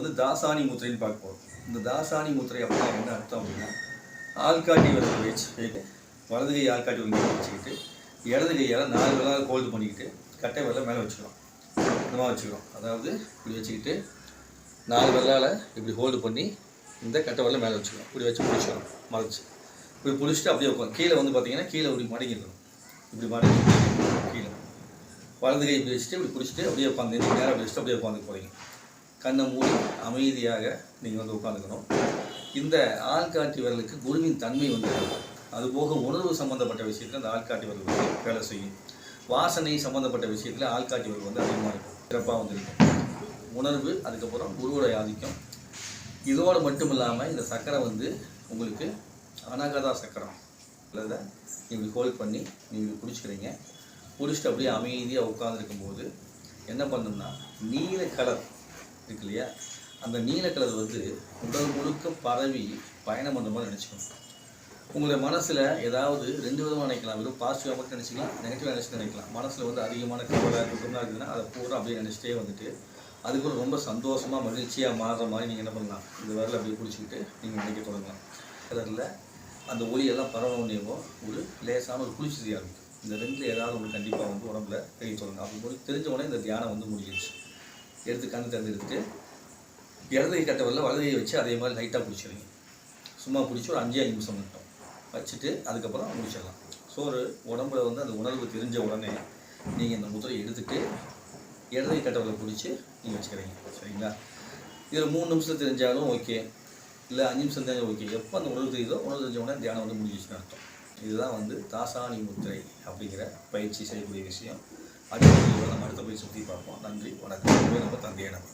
வந்து தாசானி முத்திரைன்னு பார்க்க போகிறோம் இந்த தாசானி முத்திரை அப்படின்னா என்ன அர்த்தம் அப்படின்னா ஆள்காட்டி விரல் வச்சு வலது கை ஆள்காட்டி விரல் வச்சுக்கிட்டு இடது கையால் நாலு விரலால் கோல்டு பண்ணிக்கிட்டு கட்டை விரலை மேலே வச்சுக்கிறோம் இந்த மாதிரி வச்சுக்கிறோம் அதாவது இப்படி வச்சுக்கிட்டு நாலு விரலால் இப்படி ஹோல்டு பண்ணி இந்த கட்டை விரலை மேலே வச்சுக்கிறோம் இப்படி வச்சு பிடிச்சிக்கிறோம் மறைச்சி. இப்படி பிடிச்சிட்டு அப்படியே உட்காந்து கீழே வந்து பார்த்தீங்கன்னா கீழே இப்படி மடங்கிடணும் இப்படி மடங்கி கீழே. வலது கை இப்படி வச்சுட்டு இப்படி பிடிச்சிட்டு அப்படியே உட்காந்து நேரம் வச்சுட்டு அப்படியே உட்காந்து போகிறீங்க கண்ணை மூடி அமைதியாக நீங்கள் வந்து உட்காந்துக்கணும் இந்த ஆள்காட்டி விரலுக்கு குருவின் தன்மை வந்து அதுபோக உணர்வு சம்பந்தப்பட்ட விஷயத்தில் அந்த ஆள்காட்டி விரல் வந்து வேலை செய்யும். வாசனை சம்பந்தப்பட்ட விஷயத்தில் ஆள்காட்டி விரல் வந்து அதிகமாக இருக்கும் சிறப்பாக வந்துருக்கும். உணர்வு அதுக்கப்புறம் குருவுடைய ஆதிக்கம். இதோடு மட்டும் இல்லாமல் இந்த சக்கரை வந்து உங்களுக்கு அனகதா சக்கரம். இல்லை நீங்கள் ஹோல்ட் பண்ணி நீங்கள் பிடிச்சிக்கிறீங்க குடிச்சிட்டு அப்படியே அமைதியாக உட்காந்துருக்கும் போது என்ன பண்ணணும்னா நீல கலர் இருக்கு இல்லையா? அந்த நீல கலர் வந்து உடல் முழுக்க பரவி பயணம் பண்ணுற மாதிரி நினச்சிக்கணும் உங்களுடைய மனசில் ஏதாவது ரெண்டு விதமாக நினைக்கலாம். வெறும் பாசிட்டிவாக மட்டும் நினச்சிக்கலாம் நெகட்டிவாக நினச்சி நினைக்கலாம். மனசில் வந்து அதிகமான கவலை துக்கம்லாம் இருக்குதுன்னா அதை பூரா அப்படியே நினச்சிட்டே வந்துட்டு அதுக்கு ரொம்ப சந்தோஷமாக மகிழ்ச்சியாக மாறுற மாதிரி நீங்கள் என்ன பண்ணலாம்? இந்த வரல அப்படியே பிடிச்சிக்கிட்டு நீங்கள் நினைக்க தொடங்கலாம். கலரில் அந்த ஒளியெல்லாம் பரவணுன்னேவோ ஒரு லேசான ஒரு குளிர்ச்சியாக இருக்கும். இந்த ரெண்டில் ஏதாவது ஒன்று கண்டிப்பாக வந்து உடம்புல தெரிய தொடங்க அப்படி போய் தெரிஞ்ச உடனே இந்த தியானம் வந்து முடிஞ்சிருச்சு. எடுத்து கண் திறந்து எடுத்துட்டு இடது கை கட்ட வலது வச்சு அதே மாதிரி லைட்டாக பிடிச்சிருங்க சும்மா பிடிச்சி ஒரு அஞ்சு அஞ்சு நிமிஷம் மட்டும். வச்சுட்டு அதுக்கப்புறம் முடிச்சிடலாம். ஸோ ஒரு உடம்புல வந்து அந்த உணர்வு தெரிஞ்ச உடனே நீங்கள் இந்த முத்திரை எடுத்துட்டு இடது கை கட்டவரை பிடிச்சி நீங்கள் வச்சுக்கிறீங்க. சரிங்களா? இதில் மூணு நிமிஷம் தெரிஞ்சாலும் ஓகே இல்லை அஞ்சு நிமிஷம் தெரிஞ்சாலும் ஓகே எப்போ அந்த உணர்வு தெரியுதோ உணர்வு தெரிஞ்ச உடனே தியானம் வந்து முடிஞ்சிச்சுன்னு அர்த்தம். இதுதான் வந்து தாசானி முத்திரை அப்படிங்கிற பயிற்சி செய்யக்கூடிய விஷயம். அடுத்த நம்ம அடுத்த போய் சுற்றி பார்ப்போம். நன்றி வணக்கம். நம்ம தந்தையை நம்ம